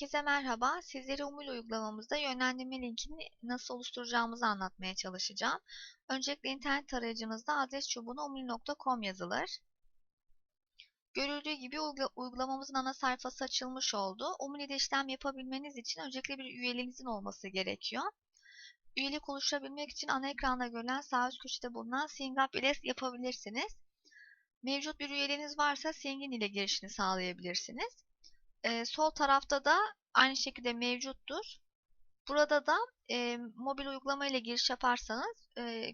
Herkese merhaba. Sizlere Umul uygulamamızda yönlendirme linkini nasıl oluşturacağımızı anlatmaya çalışacağım. Öncelikle internet tarayıcınızda adres çubuğuna umul.com yazılır. Görüldüğü gibi uygulamamızın ana sayfası açılmış oldu. Umul ile işlem yapabilmeniz için öncelikle bir üyeliğinizin olması gerekiyor. Üyelik oluşturabilmek için ana ekranda görülen sağ üst köşede bulunan Sign ile yapabilirsiniz. Mevcut bir üyeliğiniz varsa Sign ile girişini sağlayabilirsiniz. E, sol tarafta da aynı şekilde mevcuttur. Burada da e, mobil uygulama ile giriş yaparsanız e,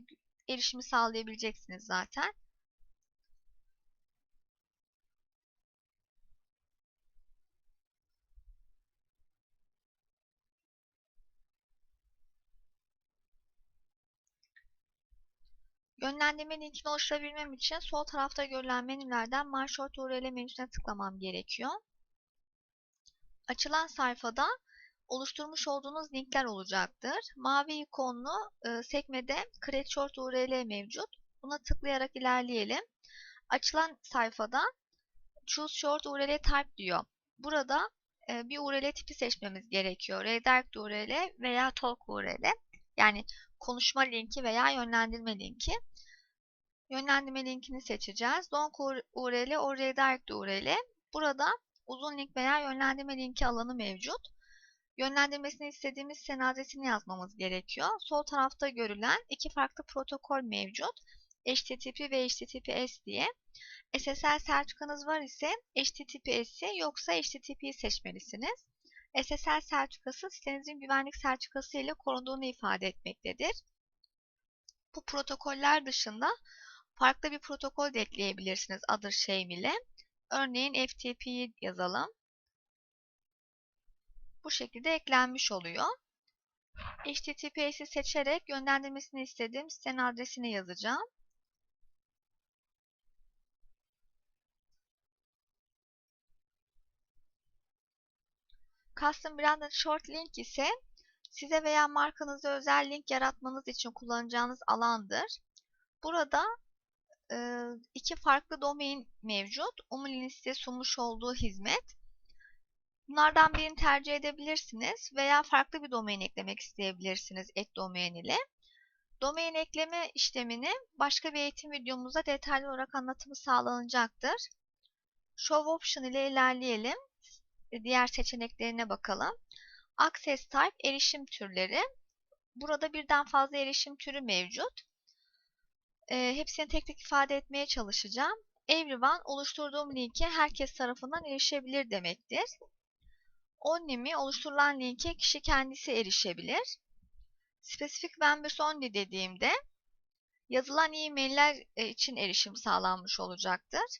erişimi sağlayabileceksiniz zaten. Yönlendirme linkini oluşturabilmem için sol tarafta görülen menülerden My Short URL menüsüne tıklamam gerekiyor. Açılan sayfada oluşturmuş olduğunuz linkler olacaktır. Mavi ikonlu e, sekmede Create Short URL mevcut. Buna tıklayarak ilerleyelim. Açılan sayfada Choose Short URL Type diyor. Burada e, bir URL tipi seçmemiz gerekiyor. Redirect URL veya Talk URL. Yani konuşma linki veya yönlendirme linki. Yönlendirme linkini seçeceğiz. Long URL o Redirect URL. Burada uzun link veya yönlendirme linki alanı mevcut. Yönlendirmesini istediğimiz sene adresini yazmamız gerekiyor. Sol tarafta görülen iki farklı protokol mevcut. HTTP ve HTTPS diye. SSL sertifikanız var ise HTTPS'i yoksa HTTP'yi seçmelisiniz. SSL sertifikası sitenizin güvenlik sertifikası ile korunduğunu ifade etmektedir. Bu protokoller dışında farklı bir protokol de ekleyebilirsiniz adır şeyim ile. Örneğin FTP'yi yazalım. Bu şekilde eklenmiş oluyor. HTTPS'i seçerek yönlendirmesini istediğim sitenin adresini yazacağım. Custom Branded Short Link ise size veya markanıza özel link yaratmanız için kullanacağınız alandır. Burada iki farklı domain mevcut. Umul'in size sunmuş olduğu hizmet. Bunlardan birini tercih edebilirsiniz veya farklı bir domain eklemek isteyebilirsiniz ek domain ile. Domain ekleme işlemini başka bir eğitim videomuzda detaylı olarak anlatımı sağlanacaktır. Show Option ile ilerleyelim. Diğer seçeneklerine bakalım. Access Type erişim türleri. Burada birden fazla erişim türü mevcut. E, hepsini tek tek ifade etmeye çalışacağım. Everyone oluşturduğum linke herkes tarafından erişebilir demektir. Only oluşturulan linke kişi kendisi erişebilir. Specific Members Only dediğimde yazılan e-mailler e, için erişim sağlanmış olacaktır.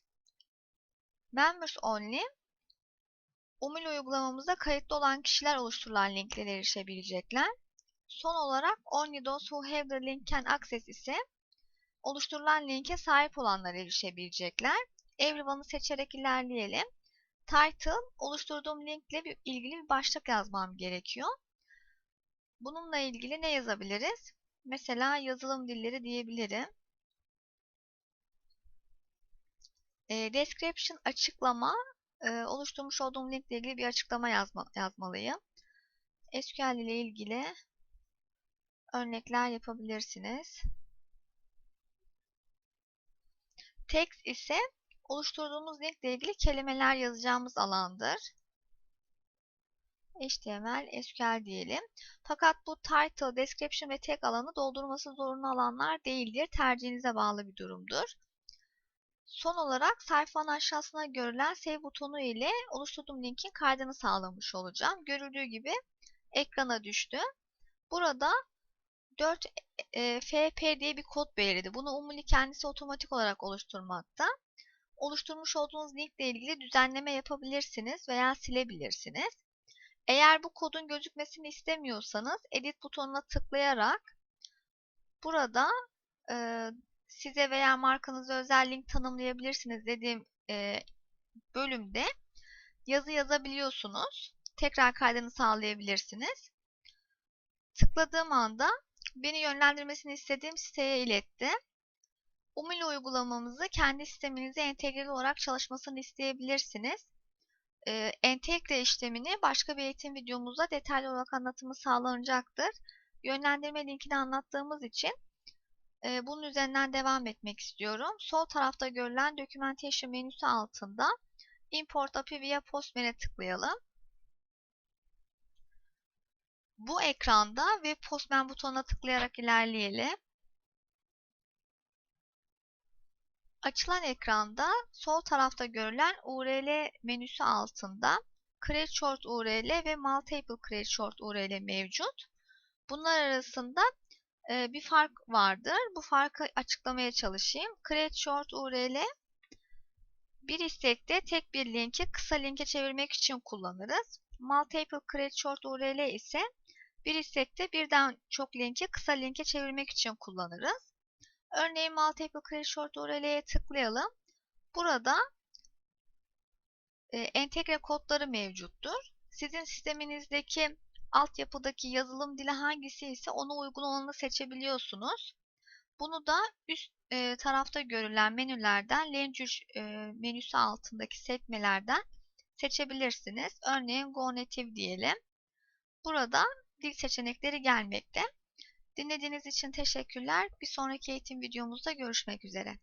Members Only Umul uygulamamızda kayıtlı olan kişiler oluşturulan linklere erişebilecekler. Son olarak Only those who have the link can access ise oluşturulan linke sahip olanlar erişebilecekler. Everyone'ı seçerek ilerleyelim. Title, oluşturduğum linkle bir, ilgili bir başlık yazmam gerekiyor. Bununla ilgili ne yazabiliriz? Mesela yazılım dilleri diyebilirim. E, description açıklama, e, oluşturmuş olduğum linkle ilgili bir açıklama yazma, yazmalıyım. SQL ile ilgili örnekler yapabilirsiniz. Text ise oluşturduğumuz linkle ilgili kelimeler yazacağımız alandır. HTML, SQL diyelim. Fakat bu title, description ve tag alanı doldurması zorunlu alanlar değildir. Tercihinize bağlı bir durumdur. Son olarak sayfanın aşağısına görülen save butonu ile oluşturduğum linkin kaydını sağlamış olacağım. Görüldüğü gibi ekrana düştü. Burada 4 e, FP diye bir kod belirledi. Bunu Umuli kendisi otomatik olarak oluşturmakta. Oluşturmuş olduğunuz linkle ilgili düzenleme yapabilirsiniz veya silebilirsiniz. Eğer bu kodun gözükmesini istemiyorsanız edit butonuna tıklayarak burada e, size veya markanıza özel link tanımlayabilirsiniz dediğim e, bölümde yazı yazabiliyorsunuz. Tekrar kaydını sağlayabilirsiniz. Tıkladığım anda beni yönlendirmesini istediğim siteye iletti. Umili uygulamamızı kendi sisteminize entegre olarak çalışmasını isteyebilirsiniz. e, entegre işlemini başka bir eğitim videomuzda detaylı olarak anlatımı sağlanacaktır. Yönlendirme linkini anlattığımız için e, bunun üzerinden devam etmek istiyorum. Sol tarafta görülen Documentation menüsü altında Import API via Postman'e tıklayalım. Bu ekranda Web Postman butonuna tıklayarak ilerleyelim. Açılan ekranda sol tarafta görülen URL menüsü altında Create Short URL ve Multiple Create Short URL mevcut. Bunlar arasında e, bir fark vardır. Bu farkı açıklamaya çalışayım. Create Short URL bir istekte tek bir linki kısa linke çevirmek için kullanırız. Multiple Create Short URL ise bir istekte birden çok linki kısa linke çevirmek için kullanırız. Örneğin Multiple Create Short URL'ye tıklayalım. Burada e, entegre kodları mevcuttur. Sizin sisteminizdeki altyapıdaki yazılım dili hangisi ise ona uygun olanı seçebiliyorsunuz. Bunu da üst e, tarafta görülen menülerden Language e, menüsü altındaki sekmelerden seçebilirsiniz. Örneğin Go Native diyelim. Burada dil seçenekleri gelmekte. Dinlediğiniz için teşekkürler. Bir sonraki eğitim videomuzda görüşmek üzere.